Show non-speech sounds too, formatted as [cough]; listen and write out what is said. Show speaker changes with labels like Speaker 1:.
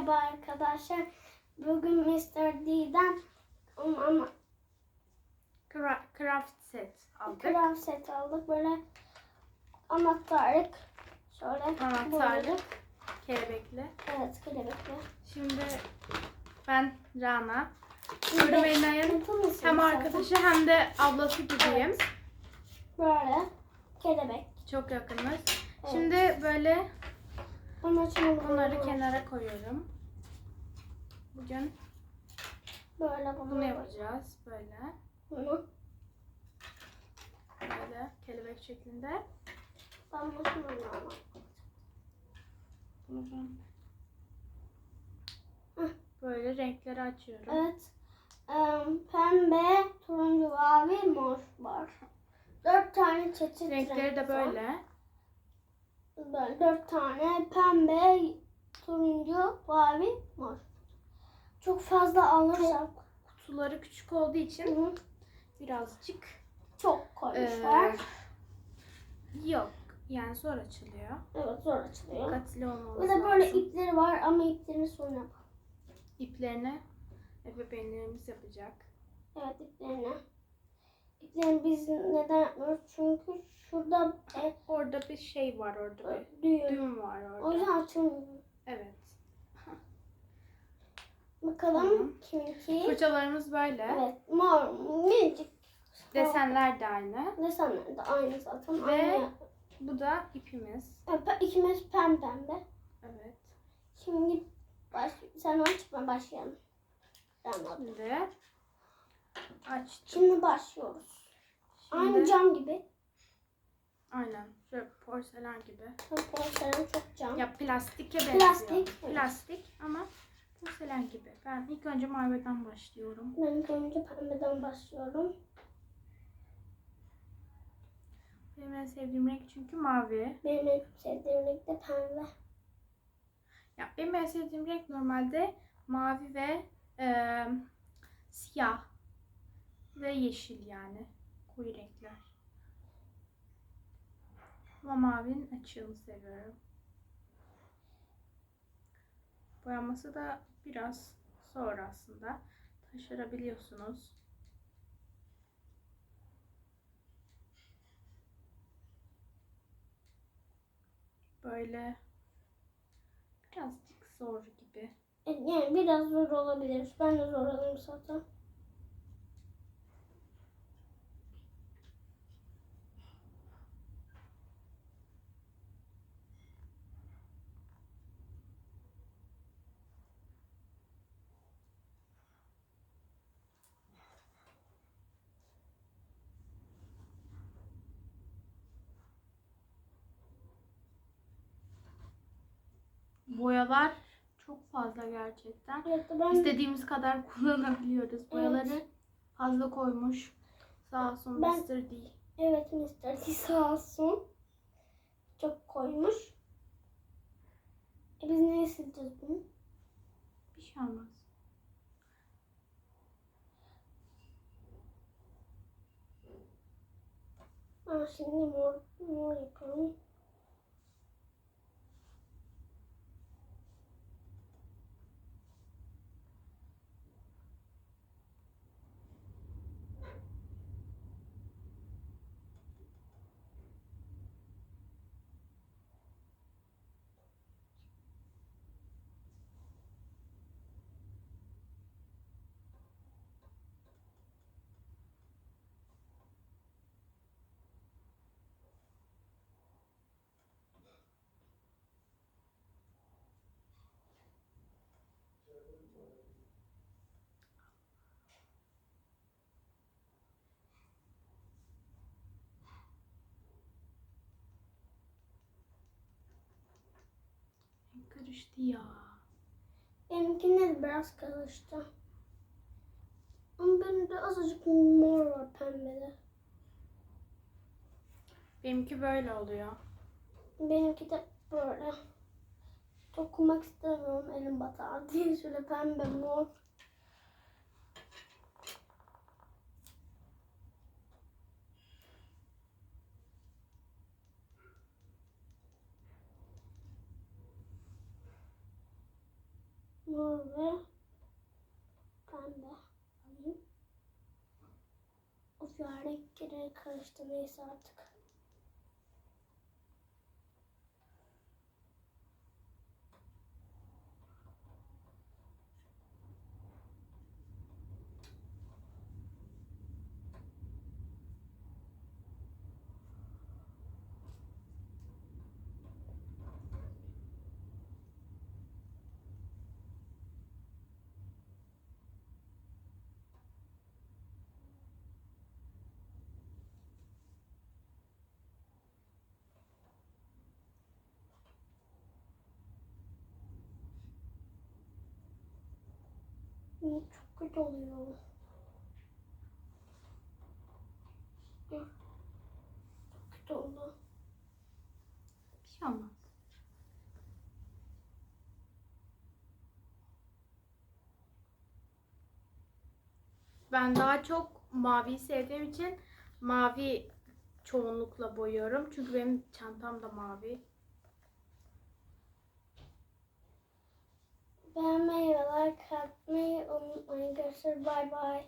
Speaker 1: Merhaba arkadaşlar. Bugün Mr. D'den ama
Speaker 2: Cra- Craft set aldık.
Speaker 1: kram set aldık. Böyle anahtarlık. Şöyle
Speaker 2: Anahtarlık.
Speaker 1: böyle.
Speaker 2: Kelebekli.
Speaker 1: Evet kelebekli.
Speaker 2: Şimdi ben Rana.
Speaker 1: Mısın
Speaker 2: hem
Speaker 1: zaten?
Speaker 2: arkadaşı hem de ablası gibiyim.
Speaker 1: Böyle kelebek.
Speaker 2: Çok yakınız.
Speaker 1: Evet.
Speaker 2: Şimdi böyle
Speaker 1: Bunun için
Speaker 2: bunları kenara koyuyorum. Bugün
Speaker 1: Böyle bunu,
Speaker 2: bunu yapacağız. Böyle.
Speaker 1: Bunu.
Speaker 2: Böyle kelebek şeklinde.
Speaker 1: Ben bunu kullanıyorum.
Speaker 2: Bunu ben böyle renkleri açıyorum.
Speaker 1: Evet. Ee, pembe, turuncu, mavi, mor var. Dört tane çeşit
Speaker 2: Renkleri de
Speaker 1: renk var.
Speaker 2: böyle.
Speaker 1: Dört tane pembe, turuncu, mavi, mor. Çok fazla alırsak
Speaker 2: Kutuları küçük olduğu için
Speaker 1: Hı,
Speaker 2: birazcık
Speaker 1: çok koymuşlar.
Speaker 2: Ee, yok. Yani zor açılıyor.
Speaker 1: evet zor açılıyor.
Speaker 2: Dikkatli olmamız
Speaker 1: Bir de böyle
Speaker 2: lazım.
Speaker 1: ipleri var ama iplerini sonra yap.
Speaker 2: İplerini ebeveynlerimiz yapacak.
Speaker 1: Evet iplerini. İplerini biz neden yapmıyoruz? Çünkü şurada e,
Speaker 2: Orada bir şey var orada bir
Speaker 1: düğüm.
Speaker 2: düğüm var
Speaker 1: O
Speaker 2: orada.
Speaker 1: yüzden açılmıyor.
Speaker 2: Evet. [laughs]
Speaker 1: Bakalım
Speaker 2: Tamam.
Speaker 1: kiminki?
Speaker 2: Fırçalarımız böyle.
Speaker 1: Evet mor, minicik.
Speaker 2: Desenler de aynı.
Speaker 1: Desenler de aynı zaten.
Speaker 2: Ve-
Speaker 1: Aynı.
Speaker 2: Bu da ipimiz.
Speaker 1: Evet, ikimiz pembe pembe.
Speaker 2: Evet.
Speaker 1: Şimdi baş, sen aç ben başlayalım. Alayım.
Speaker 2: Şimdi açtım.
Speaker 1: Şimdi başlıyoruz. Aynı
Speaker 2: Şimdi,
Speaker 1: cam gibi.
Speaker 2: aynen. Şöyle porselen gibi.
Speaker 1: Porselen çok cam.
Speaker 2: Ya plastike benziyor.
Speaker 1: Plastik.
Speaker 2: Plastik ama porselen gibi. Ben ilk önce maviden başlıyorum.
Speaker 1: Ben ilk önce pembeden başlıyorum.
Speaker 2: Benim en sevdiğim renk çünkü mavi.
Speaker 1: Benim en sevdiğim renk de pembe.
Speaker 2: Ya benim en sevdiğim renk normalde mavi ve eee, siyah ve yeşil yani koyu renkler. Ama mavinin açığını seviyorum. Boyaması da biraz zor aslında. Taşırabiliyorsunuz. Böyle birazcık zor gibi.
Speaker 1: E, Yani biraz zor olabilir. Ben de zorlanırım zaten.
Speaker 2: Boyalar çok fazla gerçekten.
Speaker 1: Evet ben
Speaker 2: İstediğimiz kadar [laughs] kullanabiliyoruz. Boyaları
Speaker 1: Evet.
Speaker 2: fazla koymuş. Sağ olsun
Speaker 1: Ben-
Speaker 2: Mr. D.
Speaker 1: evet Mr. T sağ olsun. Çok koymuş. E biz neye sileceğiz bunu?
Speaker 2: Bir şey olmaz.
Speaker 1: Aa, şimdi mor, mor yapalım.
Speaker 2: Karıştı ya.
Speaker 1: Benimkine de biraz karıştı. Ama benim de azıcık mor var pembede.
Speaker 2: Benimki böyle oluyor.
Speaker 1: Benimki de böyle. Dokunmak istemiyorum elim batar diye şöyle pembe mor. Mor ve pembe. alayım. Of ya karıştı neyse artık. Çok kötü oluyor. Çok kötü oldu.
Speaker 2: Bir şey olmaz. Ben daha çok maviyi sevdiğim için mavi çoğunlukla boyuyorum. Çünkü benim çantam da mavi.
Speaker 1: Beğenmeyi ve like atmayı oh unutmayın. Görüşürüz. Bay.